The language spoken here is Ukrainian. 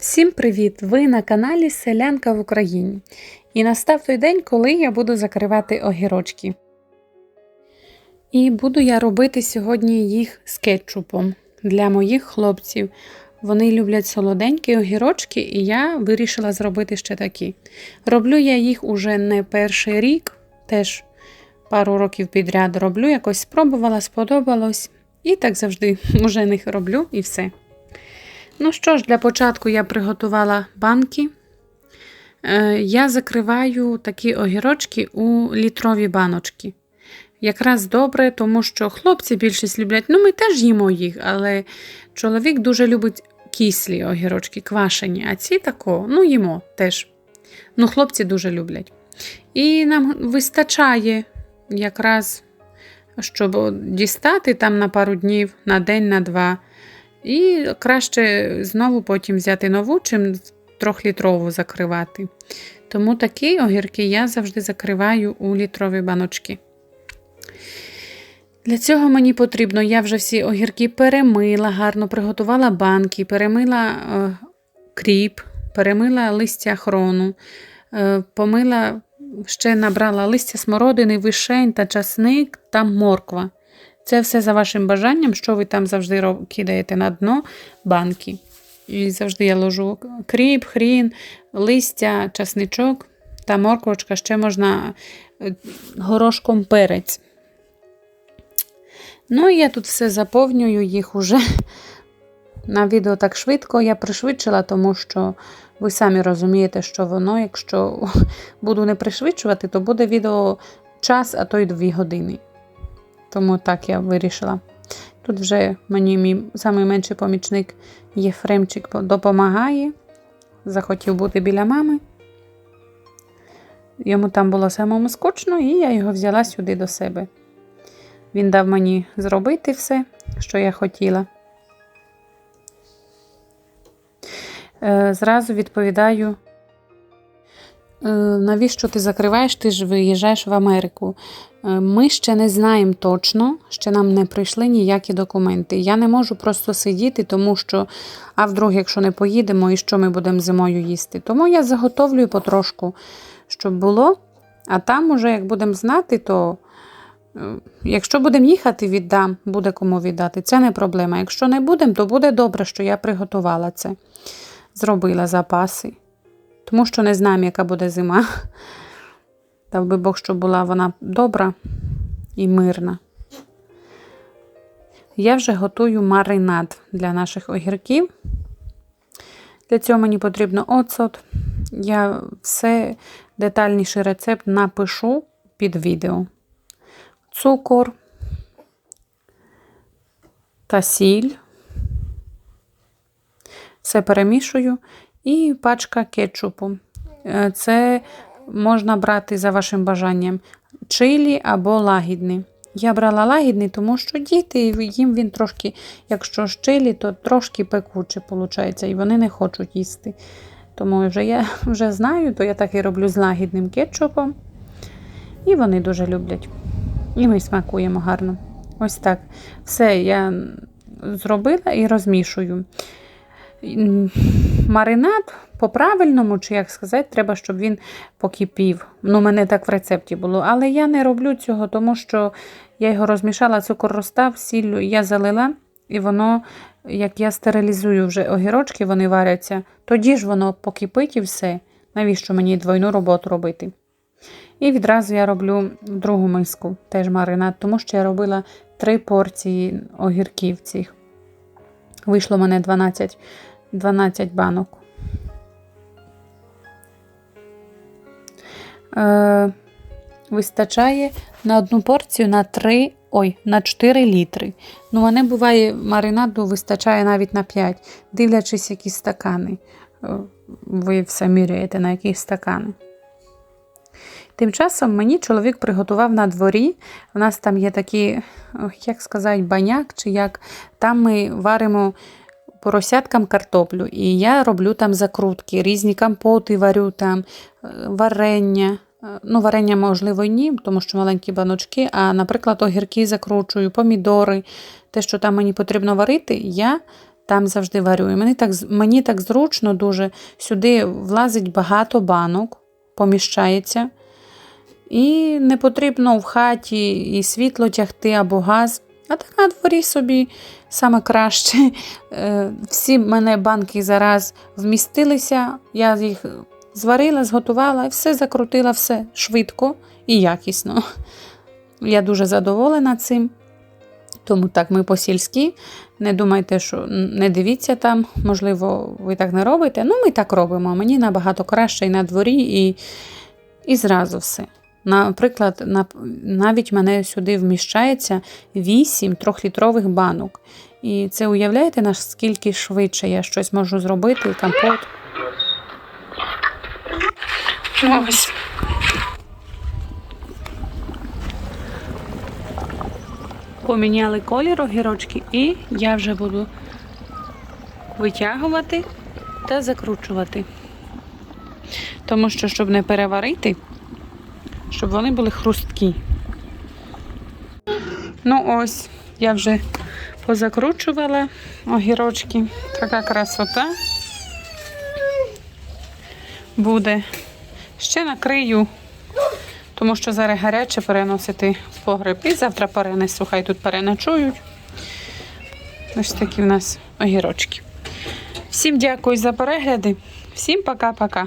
Всім привіт! Ви на каналі Селянка в Україні. І настав той день, коли я буду закривати огірочки. І буду я робити сьогодні їх з кетчупом для моїх хлопців. Вони люблять солоденькі огірочки, і я вирішила зробити ще такі. Роблю я їх уже не перший рік, теж пару років підряд роблю, якось спробувала, сподобалось. І так завжди уже них роблю і все. Ну що ж, для початку я приготувала банки. Е, Я закриваю такі огірочки у літрові баночки. Якраз добре, тому що хлопці більшість люблять, ну ми теж їмо їх, але чоловік дуже любить кислі огірочки, квашені, а ці тако, ну їмо теж. Ну, хлопці дуже люблять. І нам вистачає якраз, щоб дістати там на пару днів, на день, на два. І краще знову потім взяти нову, чим трьохлітрову закривати. Тому такі огірки я завжди закриваю у літрові баночки. Для цього мені потрібно, я вже всі огірки перемила, гарно приготувала банки, перемила е, кріп, перемила листя хрону, е, помила, ще набрала листя смородини, вишень та часник та морква. Це все за вашим бажанням, що ви там завжди кидаєте на дно банки. І завжди я ложу кріп, хрін, листя, часничок та морквочка, ще можна е, горошком перець. Ну і я тут все заповнюю їх уже на відео так швидко. Я пришвидшила, тому що ви самі розумієте, що воно, якщо буду не пришвидшувати, то буде відео час, а то й 2 години. Тому так я вирішила. Тут вже мені мій найменший помічник Єфремчик допомагає. Захотів бути біля мами. Йому там було самому скучно, і я його взяла сюди до себе. Він дав мені зробити все, що я хотіла. Е, Зразу відповідаю, «Е, навіщо ти закриваєш, ти ж виїжджаєш в Америку. Е, Ми ще не знаємо точно, ще нам не прийшли ніякі документи. Я не можу просто сидіти, тому що, а вдруг, якщо не поїдемо, і що ми будемо зимою їсти. Тому я заготовлюю потрошку, щоб було. А там, уже, як будемо знати, то е, якщо будемо їхати, віддам, буде кому віддати. Це не проблема. Якщо не будемо, то буде добре, що я приготувала це. Зробила запаси. Тому що не знаємо, яка буде зима. Дав би Бог, щоб була вона добра і мирна. Я вже готую маринад для наших огірків. Для цього мені потрібно оцот. Я все детальніший рецепт напишу під відео. Цукор та сіль. Все перемішую. І пачка кетчупу. Е, Це можна брати за вашим бажанням чилі або лагідний. Я брала лагідний, тому що діти, їм він трошки, якщо ж чилі, то трошки пекуче виходить, і вони не хочуть їсти. Тому вже я вже знаю, то я так і роблю з лагідним кетчупом. І вони дуже люблять. І ми смакуємо гарно. Ось так. Все я зробила і розмішую. Маринад по-правильному, чи як сказати, треба, щоб він покипів. Ну, мене так в рецепті було. Але я не роблю цього, тому що я його розмішала, цукор розстав, сіллю я залила, і воно, як я стерилізую вже огірочки, вони варяться, тоді ж воно покипить і все. Навіщо мені двойну роботу робити? І відразу я роблю другу миску, теж маринад, тому що я робила три порції огірків цих. Вийшло мене 12, 12 банок. Е, вистачає на одну порцію на 3, ой, на 4 літри. Ну, мене буває, маринаду вистачає навіть на 5, дивлячись, які стакани. Е, Ви все міряєте, на які стакани. Тим часом мені чоловік приготував на дворі. У нас там є такі, як сказати, баняк, чи як там ми варимо поросяткам картоплю. І я роблю там закрутки, різні компоти варю там, е, варення. Е, Ну, варення, можливо, ні, тому що маленькі баночки, а, наприклад, огірки закручую, помідори, те, що там мені потрібно варити, я там завжди варю. І мені так, мені так зручно дуже. Сюди влазить багато банок, поміщається. І не потрібно в хаті і світло тягти або газ. А так на дворі собі саме краще. Е, Всі в мене банки зараз вмістилися. Я їх зварила, зготувала все закрутила, все швидко і якісно. Я дуже задоволена цим. Тому так, ми по-сільськи. Не думайте, що не дивіться там, можливо, ви так не робите. Ну, ми так робимо. Мені набагато краще і на дворі, і, і зразу все. Наприклад, на, навіть мене сюди вміщається 8 трьохлітрових банок. І це уявляєте, наскільки швидше я щось можу зробити, компот. Поміняли колір огірочки, і я вже буду витягувати та закручувати. Тому що, щоб не переварити, щоб вони були хрусткі. Ну ось, я вже позакручувала огірочки. Така красота буде. Ще накрию, тому що зараз гаряче переносити в погреб. І завтра перенесу, хай тут переночують. Ось такі в нас огірочки. Всім дякую за перегляди. Всім пока-пока.